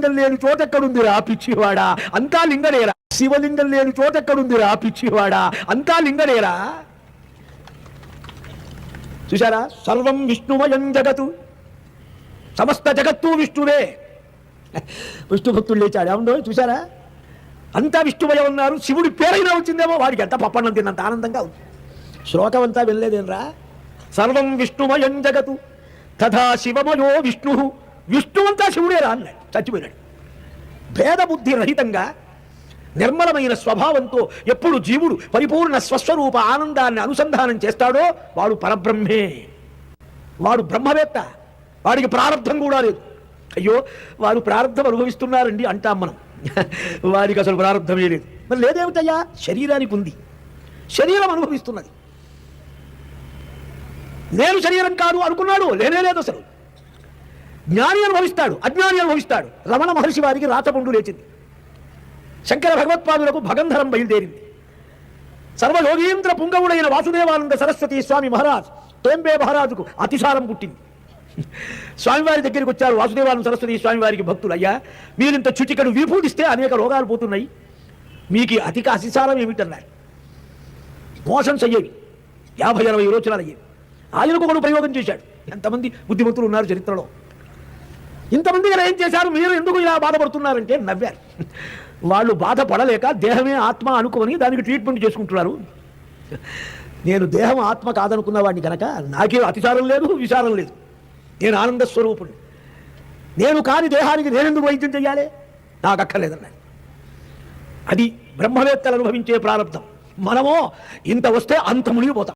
శివలింగం లేని చోటెక్కడుందిరా పిచ్చివాడా? అంతా లింగనేరా. శివలింగం లేని చోటెక్కడుందిరా పిచ్చివాడా? అంతా లింగనేరా. చూసారా సర్వం విష్ణుమయం జగతు. సమస్త జగత్తు విష్ణువే. విష్ణు భక్తుడు లేచాడు. అవును చూసారా అంతా విష్ణుమయం ఉన్నారు శివుడి పేరైనా వచ్చిందేమో వాడికి ఎంత పప్పన్నం తిన్నంత ఆనందంగా ఉంది. శ్లోకం అంతా వెళ్ళలేదేనరా సర్వం విష్ణుమయం జగతు. తథా శివమయో విష్ణు. విష్ణువంతా శివుడేరా అన్నాడు. చచ్చిపోయినాడు. భేద బుద్ధి రహితంగా నిర్మలమైన స్వభావంతో ఎప్పుడు జీవుడు పరిపూర్ణ స్వస్వరూప ఆనందాన్ని అనుసంధానం చేస్తాడో వాడు పరబ్రహ్మే. వాడు బ్రహ్మవేత్త. వాడికి ప్రారంధం కూడా లేదు. అయ్యో వారు ప్రారంధం అనుభవిస్తున్నారండి అంటాం మనం. వారికి అసలు ప్రారంధమే లేదు. మరి లేదేమిటయ్యా? శరీరానికి ఉంది. శరీరం అనుభవిస్తున్నది. నేను శరీరం కాదు అనుకున్నాడు. లేనే లేదు అసలు. జ్ఞాని అనుభవిస్తాడు అజ్ఞాని అనుభవిస్తాడు. రమణ మహర్షి వారికి రాతపుండు లేచింది. శంకర భగవత్పాదులకు భగంధరం బయలుదేరింది. సర్వయోగీంద్ర పుంగవుడైన వాసుదేవానంద సరస్వతి స్వామి మహారాజ్ తోంబే మహారాజుకు అతిసారం పుట్టింది. స్వామివారి దగ్గరికి వచ్చారు వాసుదేవానంద సరస్వతి స్వామివారికి భక్తులు. అయ్యా మీరింత చుచికడు విభూతిస్తే అనేక రోగాలు పోతున్నాయి. మీకు అతిక అతిసారం ఏమిటన్నారు? మోసం చెయ్యేవి. యాభై అరవై రోజులు అయ్యేవి. ఆయనకు ఒకడు ప్రయోగం చేశాడు. ఎంతమంది బుద్ధిమంతులు ఉన్నారు చరిత్రలో? ఇంతమంది గారు ఏం చేశారు? మీరు ఎందుకు ఇలా బాధపడుతున్నారంటే నవ్వారు. వాళ్ళు బాధపడలేక దేహమే ఆత్మ అనుకోని దానికి ట్రీట్మెంట్ చేసుకుంటున్నారు. నేను దేహం ఆత్మ కాదనుకున్న వాడిని కనుక నాకే అతిచారం లేదు విచారం లేదు. నేను ఆనంద స్వరూపుడు నేను కాని దేహానికి నేనెందుకు వైద్యం చేయాలి నాకు అక్కర్లేదన్నాడు. అది బ్రహ్మవేత్తలు అనుభవించే ప్రారంభం. మనమో ఇంత వస్తే అంత మునిగిపోతాం